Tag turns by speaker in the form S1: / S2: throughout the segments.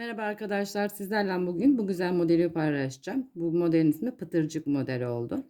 S1: Merhaba arkadaşlar sizlerle bugün bu güzel modeli paylaşacağım. Bu modelin ismi pıtırcık modeli oldu.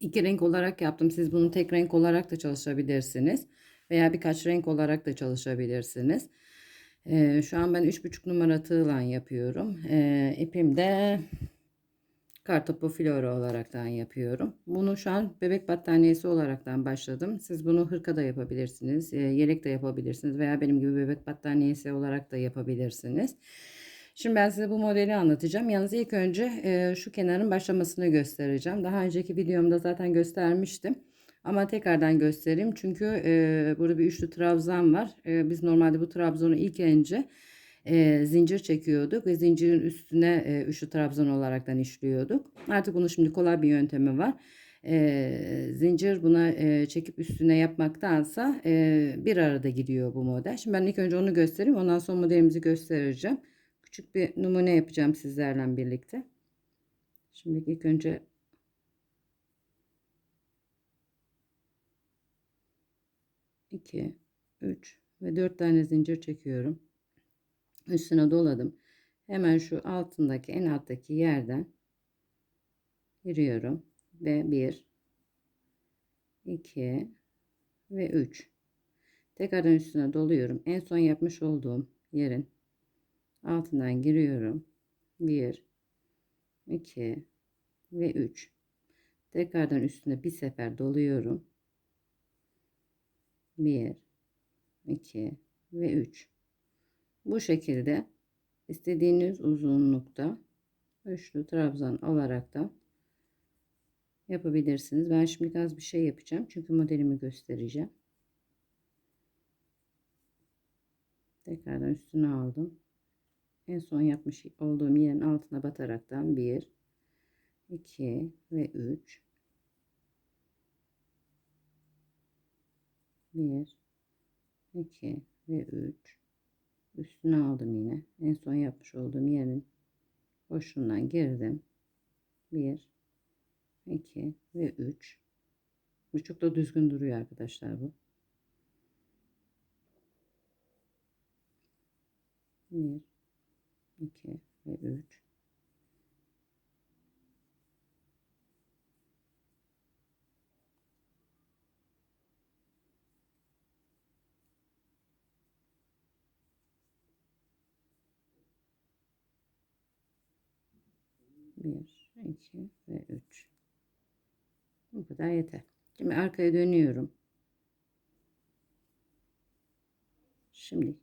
S1: İki renk olarak yaptım. Siz bunu tek renk olarak da çalışabilirsiniz. Veya birkaç renk olarak da çalışabilirsiniz. Ee, şu an ben 3,5 numara tığla yapıyorum. Ee, ipim de kartopu flora olaraktan yapıyorum. Bunu şu an bebek battaniyesi olaraktan başladım. Siz bunu hırka da yapabilirsiniz, e, yelek de yapabilirsiniz veya benim gibi bebek battaniyesi olarak da yapabilirsiniz. Şimdi ben size bu modeli anlatacağım. Yalnız ilk önce e, şu kenarın başlamasını göstereceğim. Daha önceki videomda zaten göstermiştim. Ama tekrardan göstereyim. Çünkü e, burada bir üçlü trabzan var. Biz normalde bu trabzanı ilk önce e, zincir çekiyorduk ve zincirin üstüne e, üçlü trabzan olaraktan işliyorduk. Artık bunun şimdi kolay bir yöntemi var. E, zincir buna e, çekip üstüne yapmaktansa e, bir arada gidiyor bu model. Şimdi ben ilk önce onu göstereyim. Ondan sonra modelimizi göstereceğim. Küçük bir numune yapacağım sizlerle birlikte. Şimdi ilk önce iki, üç ve dört tane zincir çekiyorum üstüne doladım. Hemen şu altındaki en alttaki yerden giriyorum ve 1 2 ve 3 tekrardan üstüne doluyorum. En son yapmış olduğum yerin altından giriyorum. 1 2 ve 3 tekrardan üstüne bir sefer doluyorum. 1 2 ve 3 bu şekilde istediğiniz uzunlukta üçlü trabzan olarak da yapabilirsiniz. Ben şimdi az bir şey yapacağım. Çünkü modelimi göstereceğim. Tekrardan üstüne aldım. En son yapmış olduğum yerin altına bataraktan 1 2 ve 3 1 2 ve 3 üstüne aldım yine. En son yapmış olduğum yerin boşluğundan girdim. 1 2 ve 3 bu çok da düzgün duruyor arkadaşlar bu. 1 2 ve 3 1 2 ve 3 bu kadar yeter. Şimdi arkaya dönüyorum. Şimdi.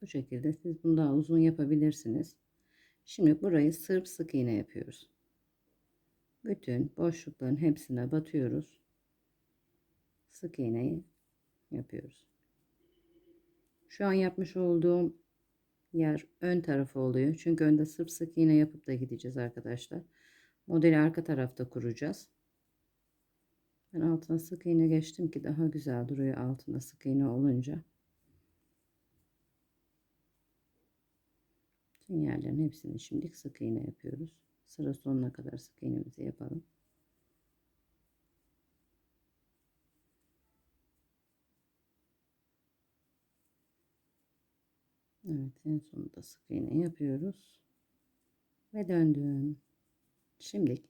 S1: Bu şekilde siz bunu daha uzun yapabilirsiniz. Şimdi burayı sırp sık iğne yapıyoruz. Bütün boşlukların hepsine batıyoruz. Sık iğneyi yapıyoruz şu an yapmış olduğum yer ön tarafı oluyor. Çünkü önde sırf sık iğne yapıp da gideceğiz arkadaşlar. Modeli arka tarafta kuracağız. Ben altına sık iğne geçtim ki daha güzel duruyor altında sık iğne olunca. Tüm yerlerin hepsini şimdilik sık iğne yapıyoruz. Sıra sonuna kadar sık iğnemizi yapalım. Evet en sonunda sık iğne yapıyoruz. Ve döndüm. Şimdi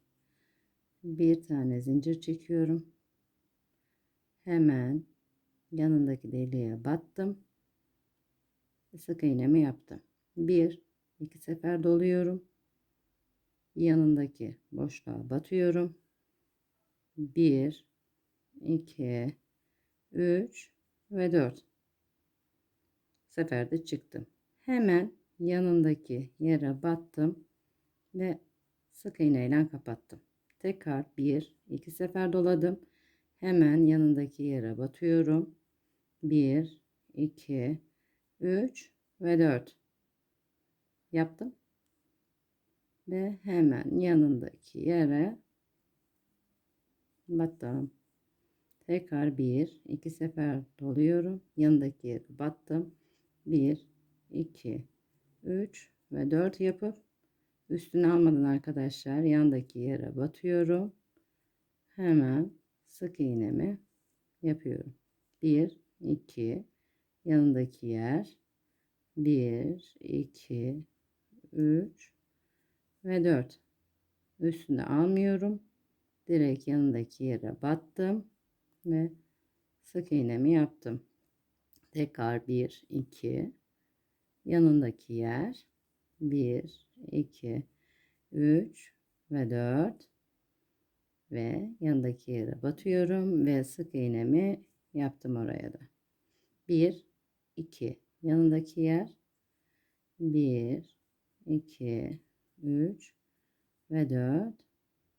S1: bir tane zincir çekiyorum. Hemen yanındaki deliğe battım. Sık iğnemi yaptım. Bir, iki sefer doluyorum. Yanındaki boşluğa batıyorum. Bir, iki, üç ve dört seferde çıktım. Hemen yanındaki yere battım ve sık iğne ile kapattım. Tekrar bir, iki sefer doladım. Hemen yanındaki yere batıyorum. 1, 2, 3 ve 4 yaptım. Ve hemen yanındaki yere battım. Tekrar bir, iki sefer doluyorum. Yanındaki yere battım. 1 2 3 ve 4 yapıp üstüne almadan arkadaşlar yandaki yere batıyorum. Hemen sık iğnemi yapıyorum. 1 2 yanındaki yer 1 2 3 ve 4 üstüne almıyorum direkt yanındaki yere battım ve sık iğnemi yaptım tekrar 1 2 yanındaki yer 1 2 3 ve 4 ve yanındaki yere batıyorum ve sık iğnemi yaptım oraya da 1 2 yanındaki yer 1 2 3 ve 4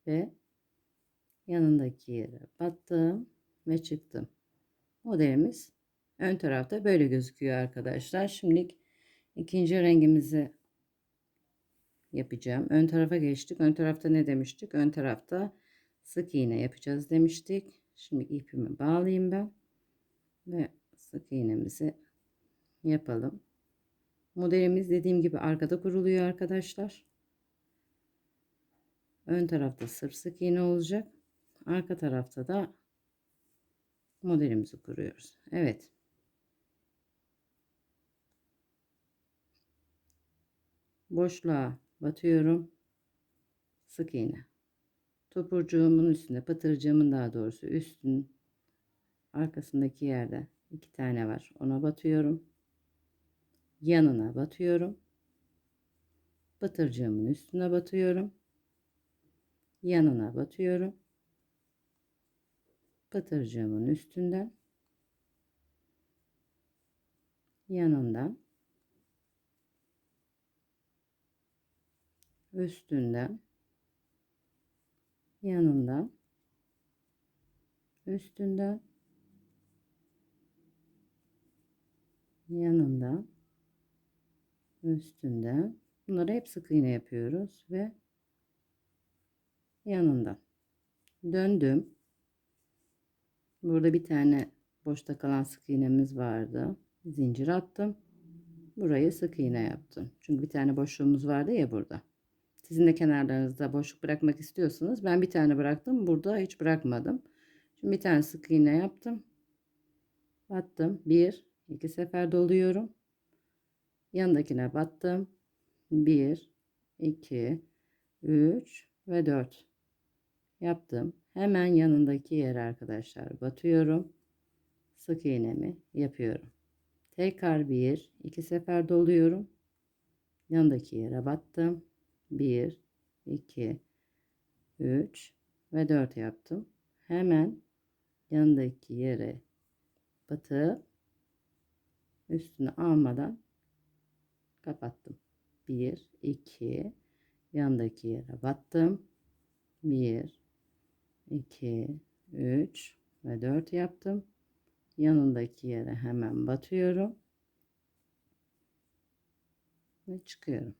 S1: ve yanındaki yere battım ve çıktım. Modelimiz ön tarafta böyle gözüküyor arkadaşlar. Şimdi ikinci rengimizi yapacağım. Ön tarafa geçtik. Ön tarafta ne demiştik? Ön tarafta sık iğne yapacağız demiştik. Şimdi ipimi bağlayayım ben ve sık iğnemizi yapalım. Modelimiz dediğim gibi arkada kuruluyor arkadaşlar. Ön tarafta sırf sık iğne olacak. Arka tarafta da modelimizi kuruyoruz. Evet. Boşluğa batıyorum. Sık iğne. Topurcuğumun üstünde, patırcığımın daha doğrusu üstün arkasındaki yerde iki tane var. Ona batıyorum. Yanına batıyorum. Batırcığımın üstüne batıyorum. Yanına batıyorum. Batırcığımın üstünden yanından üstünden yanından üstünden yanından üstünden bunları hep sık iğne yapıyoruz ve yanından döndüm. Burada bir tane boşta kalan sık iğnemiz vardı. Zincir attım. Burayı sık iğne yaptım. Çünkü bir tane boşluğumuz vardı ya burada sizin de kenarlarınızda boşluk bırakmak istiyorsanız ben bir tane bıraktım burada hiç bırakmadım. Şimdi bir tane sık iğne yaptım. Battım. Bir iki sefer doluyorum. Yanındakine battım. 1 2 3 ve 4 yaptım. Hemen yanındaki yere arkadaşlar batıyorum. Sık iğnemi yapıyorum. Tekrar bir iki sefer doluyorum. Yanındaki yere battım 1 2 3 ve 4 yaptım. Hemen yanındaki yere batıp üstüne almadan kapattım. 1 2 yandaki yere battım. 1 2 3 ve 4 yaptım. Yanındaki yere hemen batıyorum ve çıkıyorum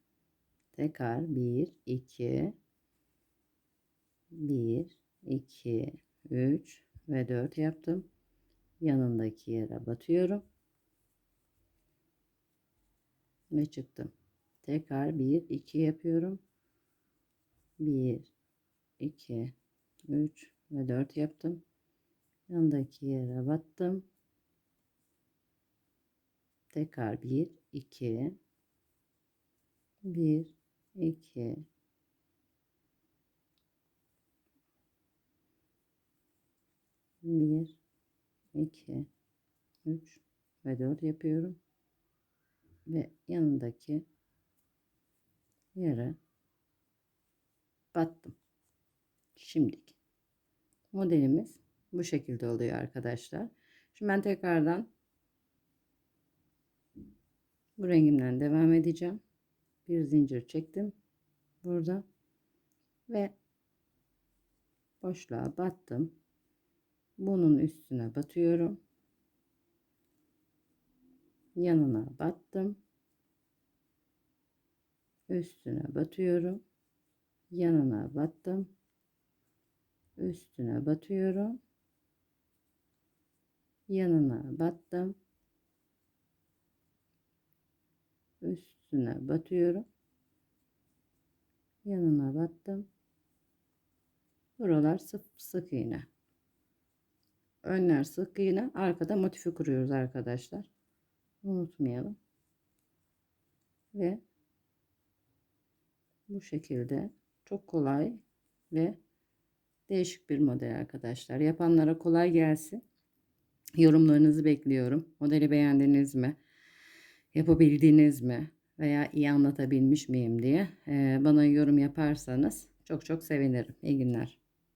S1: tekrar 1 2 1 2 3 ve 4 yaptım. Yanındaki yere batıyorum. Ve çıktım. Tekrar 1 2 yapıyorum. 1 2 3 ve 4 yaptım. Yanındaki yere battım. Tekrar 1 2 1 2 1 2 3 ve 4 yapıyorum ve yanındaki yere battım. Şimdilik modelimiz bu şekilde oluyor arkadaşlar. Şimdi ben tekrardan bu rengimden devam edeceğim. Bir zincir çektim burada ve boşluğa battım. Bunun üstüne batıyorum. Yanına battım. Üstüne batıyorum. Yanına battım. Üstüne batıyorum. Yanına battım üstüne batıyorum yanına battım buralar sık sık iğne önler sık iğne arkada motifi kuruyoruz arkadaşlar. Unutmayalım. Ve bu şekilde çok kolay ve değişik bir model arkadaşlar. Yapanlara kolay gelsin. Yorumlarınızı bekliyorum. Modeli beğendiniz mi? Yapabildiniz mi? Veya iyi anlatabilmiş miyim diye. Bana yorum yaparsanız çok çok sevinirim. İyi günler.